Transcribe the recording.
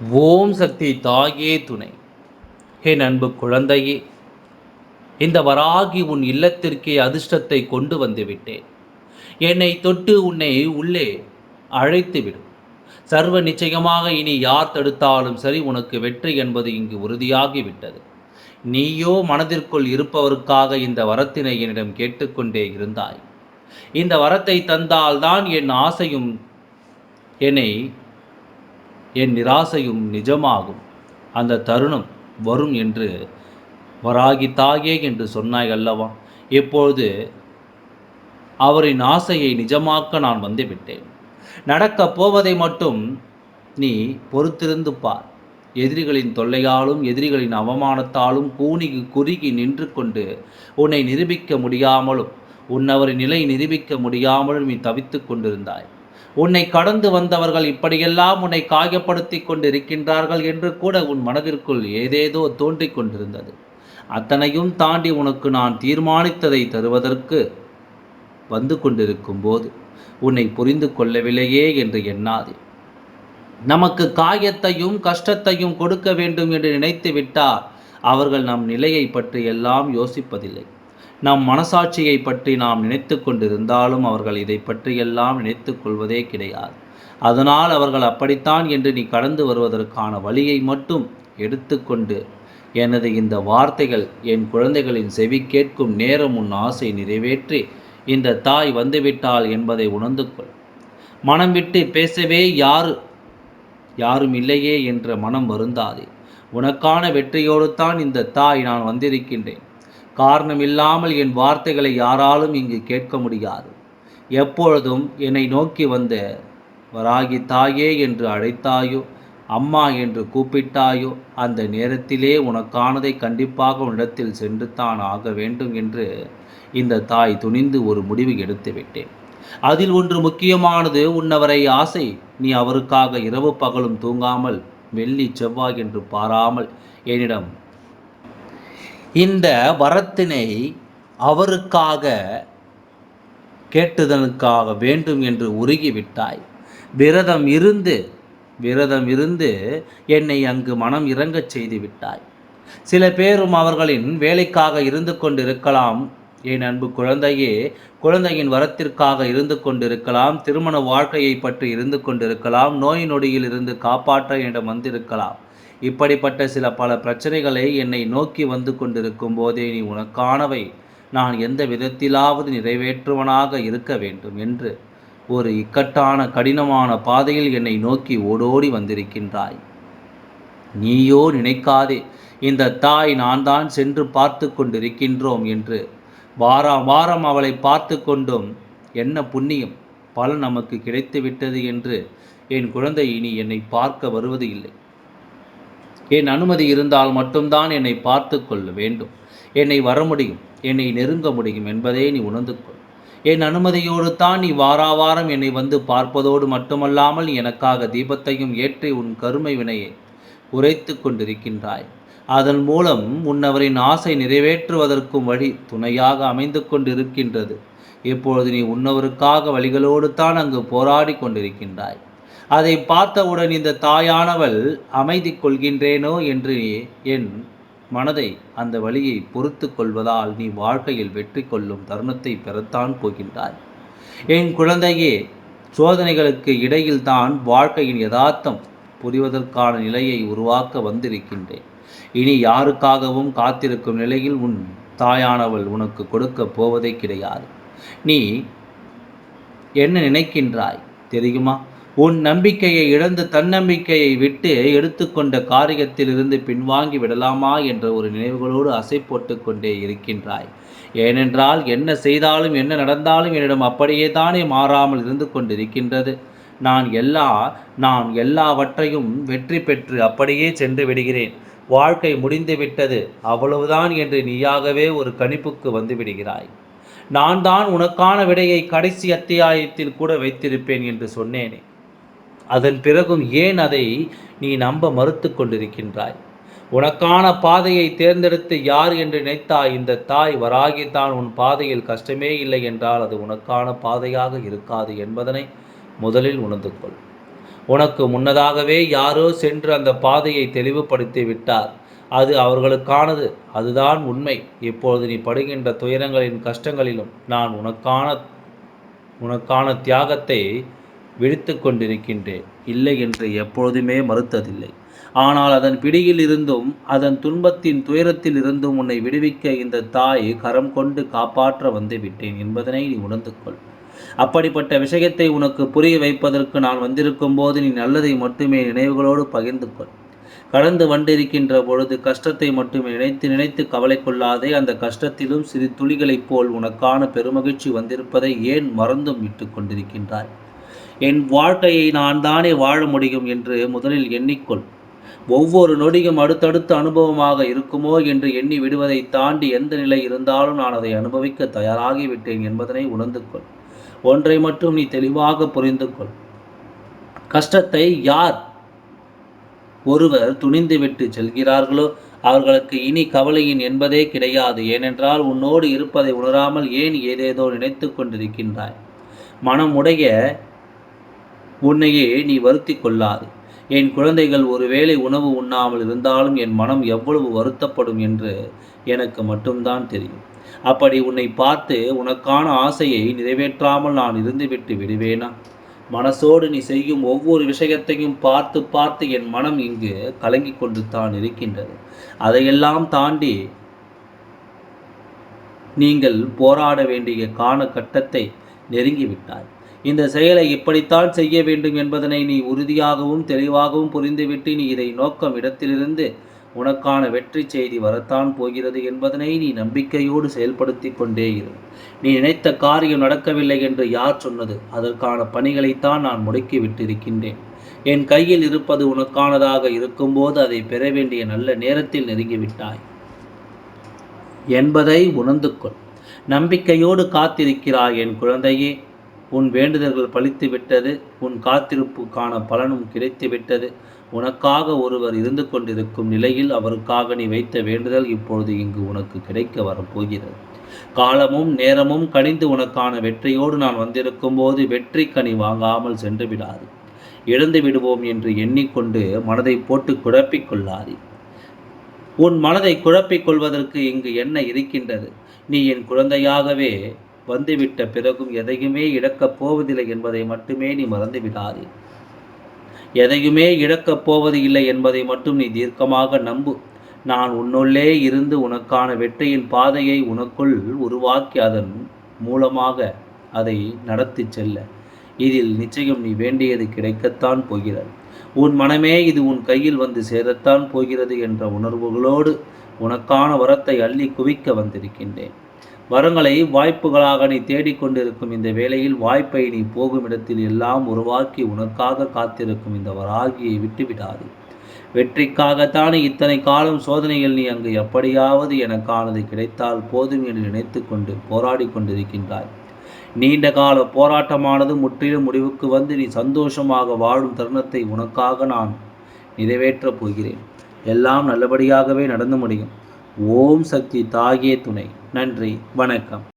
ஓம் சக்தி தாயே துணை. என் அன்பு குழந்தையே இந்த வராகி உன் இல்லத்திற்கே அதிர்ஷ்டத்தை கொண்டு வந்துவிட்டேன். என்னை தொட்டு உன்னை உள்ளே அழைத்து விடும் சர்வ நிச்சயமாக இனி யார் தடுத்தாலும் சரி உனக்கு வெற்றி என்பது இங்கு உறுதியாகிவிட்டது. நீயோ மனதிற்குள் இருப்பவருக்காக இந்த வரத்தினை என்னிடம் கேட்டுக்கொண்டே இருந்தாய். இந்த வரத்தை தந்தால்தான் என் ஆசையும் என்னை என் நிராசையும் நிஜமாகும். அந்த தருணம் வரும் என்று வராகி தாயே என்று சொன்னாய் அல்லவா? இப்பொழுது அவரின் ஆசையை நிஜமாக்க நான் வந்துவிட்டேன். நடக்கப் போவதை மட்டும் நீ பொறுத்திருந்து பார். எதிரிகளின் தொல்லையாலும் எதிரிகளின் அவமானத்தாலும் கூனி குறுகி நின்று கொண்டு உன்னை நிரூபிக்க முடியாமலும் உன்னவரின் நிலை நிரூபிக்க முடியாமலும் நீ தவித்து கொண்டிருந்தாய். உன்னை கடந்து வந்தவர்கள் இப்படியெல்லாம் உன்னை காயப்படுத்தி கொண்டிருக்கின்றார்கள் என்று கூட உன் மனதிற்குள் ஏதேதோ தோன்றிக் கொண்டிருந்தது. அத்தனையும் தாண்டி உனக்கு நான் தீர்மானித்ததை தருவதற்கு வந்து கொண்டிருக்கும் போது உன்னை புரிந்து கொள்ளவில்லையே என்று எண்ணாதே. நமக்கு காயத்தையும் கஷ்டத்தையும் கொடுக்க வேண்டும் என்று நினைத்து விட்டால் அவர்கள் நம் நிலையை பற்றி எல்லாம் யோசிப்பதில்லை. நம் மனசாட்சியை பற்றி நாம் நினைத்து கொண்டிருந்தாலும் அவர்கள் இதை பற்றியெல்லாம் நினைத்து கொள்வதே கிடையாது. அதனால் அவர்கள் அப்படித்தான் என்று நீ கடந்து வருவதற்கான வழியை மட்டும் எடுத்துக்கொண்டு எனது இந்த வார்த்தைகள் என் குழந்தைகளின் செவி கேட்கும் நேரம் உன் ஆசை நிறைவேற்றி இந்த தாய் வந்துவிட்டாள் என்பதை உணர்ந்து கொள். மனம் விட்டு பேசவே யாரு யாரும் இல்லையே என்ற மனம் வருந்தாதே. உனக்கான வெற்றியோடு தான் இந்த தாய் நான் வந்திருக்கின்றேன். காரணம் இல்லாமல் என் வார்த்தைகளை யாராலும் இங்கு கேட்க முடியாது. எப்பொழுதும் என்னை நோக்கி வந்த வராகி தாயே என்று அழைத்தாயோ அம்மா என்று கூப்பிட்டாயோ அந்த நேரத்திலே உனக்கானதை கண்டிப்பாக உன்னிடத்தில் சென்று தான் ஆக வேண்டும் என்று இந்த தாய் துணிந்து ஒரு முடிவு எடுத்து விட்டேன். அதில் ஒன்று முக்கியமானது உன்னவரை ஆசை நீ அவருக்காக இரவு பகலும் தூங்காமல் வெள்ளி செவ்வாய் என்று பாராமல் என்னிடம் இந்த வரத்தினை அவருக்காக கேட்டுதலுக்காக வேண்டும் என்று உருகிவிட்டாய். விரதம் இருந்து விரதம் இருந்து என்னை அங்கு மனம் இறங்கச் செய்து விட்டாய் சில பேரும் அவர்களின் வேலைக்காக இருந்து கொண்டிருக்கலாம். என் அன்பு குழந்தையே குழந்தையின் வரத்திற்காக இருந்து கொண்டிருக்கலாம். திருமண வாழ்க்கையை பற்றி இருந்து கொண்டிருக்கலாம். நோய் நொடியில் இருந்து காப்பாற்ற என்னிடம் வந்திருக்கலாம். இப்படிப்பட்ட சில பல பிரச்சனைகளை என்னை நோக்கி வந்து கொண்டிருக்கும் போதே நீ உனக்கானவை. நான் எந்த விதத்திலாவது நிறைவேற்றுவனாக இருக்க வேண்டும் என்று ஒரு இக்கட்டான கடினமான பாதையில் என்னை நோக்கி ஓடோடி வந்திருக்கின்றாய். நீயோ நினைக்காதே இந்த தாய் நான் தான் சென்று பார்த்து கொண்டிருக்கின்றோம் என்று. வாரம் வாரம் அவளை பார்த்து கொண்டும். என்ன புண்ணியம் பலன் நமக்கு கிடைத்துவிட்டது என்று. என் குழந்தை இனி என்னை பார்க்க வருவது இல்லை. என் அனுமதி இருந்தால் மட்டும்தான் என்னை பார்த்து கொள்ள வேண்டும். என்னை வர முடியும் என்னை நெருங்க முடியும் என்பதே நீ உணர்ந்து கொள். என் அனுமதியோடு தான் நீ வாராவாரம் என்னை வந்து பார்ப்பதோடு மட்டுமல்லாமல் எனக்காக தீபத்தையும் ஏற்றி உன் கருமை வினையை உரைத்து கொண்டிருக்கின்றாய். அதன் மூலம் உன்னவரின் ஆசை நிறைவேற்றுவதற்கும் வழி துணையாக அமைந்து கொண்டிருக்கின்றது. இப்பொழுது நீ உன்னவருக்காக வழிகளோடு தான் அங்கு போராடி கொண்டிருக்கின்றாய். அதை பார்த்தவுடன் இந்த தாயானவள் அமைதி கொள்கின்றேனோ என்று என் மனதை அந்த வழியை பொறுத்து கொள்வதால் நீ வாழ்க்கையில் வெற்றி கொள்ளும் தருணத்தை பெறத்தான் போகின்றாய். என் குழந்தையே சோதனைகளுக்கு இடையில் தான் வாழ்க்கையின் யதார்த்தம் புரிவதற்கான நிலையை உருவாக்க வந்திருக்கின்றேன். இனி யாருக்காகவும் காத்திருக்கும் நிலையில் உன் தாயானவள் உனக்கு கொடுக்க போவதே கிடையாது. நீ என்ன நினைக்கின்றாய் தெரியுமா? உன் நம்பிக்கையை இழந்து தன்னம்பிக்கையை விட்டு எடுத்துக்கொண்ட காரியத்திலிருந்து பின்வாங்கி விடலாமா என்ற ஒரு நினைவுகளோடு அசை போட்டு கொண்டே இருக்கின்றாய். ஏனென்றால் என்ன செய்தாலும் என்ன நடந்தாலும் என்னிடம் அப்படியே தானே மாறாமல் இருந்து கொண்டிருக்கின்றது. நான் எல்லா நான் எல்லாவற்றையும் வெற்றி பெற்று அப்படியே சென்று விடுகிறேன். வாழ்க்கை முடிந்து விட்டது. அவ்வளவுதான் என்று நீயாகவே ஒரு கணிப்புக்கு வந்து விடுகிறாய். நான் தான் உனக்கான விடையை கடைசி அத்தியாயத்தில் கூட வைத்திருப்பேன் என்று சொன்னேனே. அதன் பிறகும் ஏன் அதை நீ நம்ப மறுத்து கொண்டிருக்கின்றாய்? உனக்கான பாதையை தேர்ந்தெடுத்து யார் என்று நினைத்தாய் இந்த தாய் வராகித்தான் உன் பாதையில் கஷ்டமே இல்லை என்றால் அது உனக்கான பாதையாக இருக்காது என்பதனை முதலில் உணர்ந்து கொள் உனக்கு முன்னதாகவே யாரோ சென்று அந்த பாதையை தெளிவுபடுத்தி விட்டார். அது அவர்களுக்கானது. அதுதான் உண்மை. இப்பொழுது நீ படுகின்ற துயரங்களின் கஷ்டங்களிலும் நான் உனக்கான உனக்கான தியாகத்தை விழித்து கொண்டிருக்கின்றேன் இல்லை என்று எப்பொழுதுமே மறுத்ததில்லை. ஆனால் அதன் பிடியில் இருந்தும் அதன் துன்பத்தின் துயரத்தில் இருந்தும் உன்னை விடுவிக்க இந்த தாய் கரம் கொண்டு காப்பாற்ற வந்து விட்டேன் என்பதனை நீ உணர்ந்து கொள். அப்படிப்பட்ட விஷயத்தை உனக்கு புரிய வைப்பதற்கு நான் வந்திருக்கும் போது நீ நல்லதை மட்டுமே நினைவுகளோடு பகிர்ந்து கொள். கடந்து வண்டிருக்கின்ற பொழுது கஷ்டத்தை மட்டுமே நினைத்து நினைத்து கவலை கொள்ளாதே அந்த கஷ்டத்திலும் சிறு துளிகளைப் போல் உனக்கான பெருமகிழ்ச்சி வந்திருப்பதை ஏன் மறந்தும் விட்டு கொண்டிருக்கின்றாய்? என் வாழ்க்கையை நான் தானே வாழ முடியும் என்று முதலில் எண்ணிக்கொள். ஒவ்வொரு நொடியும் அடுத்தடுத்த அனுபவமாக இருக்குமோ என்று எண்ணி விடுவதை தாண்டி எந்த நிலை இருந்தாலும் நான் அதை அனுபவிக்க தயாராகிவிட்டேன் என்பதனை உணர்ந்து கொள் ஒன்றை மட்டும் நீ தெளிவாக புரிந்து கொள் கஷ்டத்தை யார் ஒருவர் துணிந்துவிட்டு செல்கிறார்களோ அவர்களுக்கு இனி கவலையின் என்பதே கிடையாது. ஏனென்றால் உன்னோடு இருப்பதை உணராமல் ஏன் ஏதேதோ நினைத்து கொண்டிருக்கின்றாய். மனம் உடைய உன்னையே நீ வருத்தி கொள்ளாது. என் குழந்தைகள் ஒருவேளை உணவு உண்ணாமல் இருந்தாலும் என் மனம் எவ்வளவு வருத்தப்படும் என்று எனக்கு மட்டும்தான் தெரியும். அப்படி உன்னை பார்த்து உனக்கான ஆசையை நிறைவேற்றாமல் நான் இருந்துவிட்டு விடுவேனா? மனசோடு நீ செய்யும் ஒவ்வொரு விஷயத்தையும் பார்த்து பார்த்து என் மனம் இங்கு கலங்கி கொண்டு தான் இருக்கின்றது. அதையெல்லாம் தாண்டி நீங்கள் போராட வேண்டிய கால கட்டத்தை நெருங்கிவிட்டாய். இந்த செயலை இப்படித்தான் செய்ய வேண்டும் என்பதனை நீ உறுதியாகவும் தெளிவாகவும் புரிந்துவிட்டு நீ இதை நோக்கம் இடத்திலிருந்து உனக்கான வெற்றி செய்தி வரத்தான் போகிறது என்பதனை நீ நம்பிக்கையோடு செயல்படுத்தி கொண்டே இரு. நீ நினைத்த காரியம் நடக்கவில்லை என்று யார் சொன்னது? அதற்கான பணிகளைத்தான் நான் முடக்கி விட்டிருக்கின்றேன் என் கையில் இருப்பது உனக்கானதாக இருக்கும்போது அதை பெற வேண்டிய நல்ல நேரத்தில் நெருங்கிவிட்டாய். என்பதை உணர்ந்து கொள். நம்பிக்கையோடு காத்திருக்கிறாய் என் குழந்தையே. உன் வேண்டுதல்கள் பழித்து விட்டது உன் காத்திருப்புக்கான பலனும் கிடைத்து விட்டது உனக்காக ஒருவர் இருந்து கொண்டிருக்கும் நிலையில் அவருக்காக நீ வைத்த வேண்டுதல் இப்பொழுது இங்கு உனக்கு கிடைக்க வரப்போகிறது. காலமும் நேரமும் கணிந்து உனக்கான வெற்றியோடு நான் வந்திருக்கும் போது வெற்றி கனி வாங்காமல் சென்று விடாது. இழந்து விடுவோம் என்று எண்ணிக்கொண்டு மனதை போட்டு குழப்பிக்கொள்ளாதே உன் மனதை குழப்பிக் கொள்வதற்கு இங்கு என்ன இருக்கின்றது? நீ என் குழந்தையாகவே வந்துவிட்ட பிறகும் எதையுமே இழக்கப் போவதில்லை என்பதை மட்டுமே நீ மறந்து விடாதே எதையுமே இழக்கப் போவது இல்லை என்பதை மட்டும் நீ தீர்க்கமாக நம்பு. நான் உன்னுள்ளே இருந்து உனக்கான வெற்றியின் பாதையை உனக்குள் உருவாக்கி அதன் மூலமாக அதை நடத்தி செல்ல. இதில் நிச்சயம் நீ வேண்டியது கிடைக்கத்தான் போகிறது. உன் மனமே இது உன் கையில் வந்து சேரத்தான் போகிறது என்ற உணர்வுகளோடு உனக்கான வரத்தை அள்ளி குவிக்க வந்திருக்கின்றேன். வரங்களை வாய்ப்புகளாக நீ தேடிக்கொண்டிருக்கும் இந்த வேளையில் வாய்ப்பை நீ போகும் இடத்தில் எல்லாம் உருவாக்கி உனக்காக காத்திருக்கும் இந்த வராகியை விட்டுவிடாது. வெற்றிக்காகத்தானே இத்தனை காலம் சோதனைகள் நீ அங்கு எப்படியாவது எனக்கானது கிடைத்தால் போதும் என்று நினைத்து கொண்டு போராடி கொண்டிருக்கின்றாய். நீண்ட கால போராட்டமானது முற்றிலும் முடிவுக்கு வந்து நீ சந்தோஷமாக வாழும் தருணத்தை உனக்காக நான் நிறைவேற்றப் போகிறேன். எல்லாம் நல்லபடியாகவே நடந்து முடியும். ஓம் சக்தி தாகிய துணை. நன்றி வணக்கம்.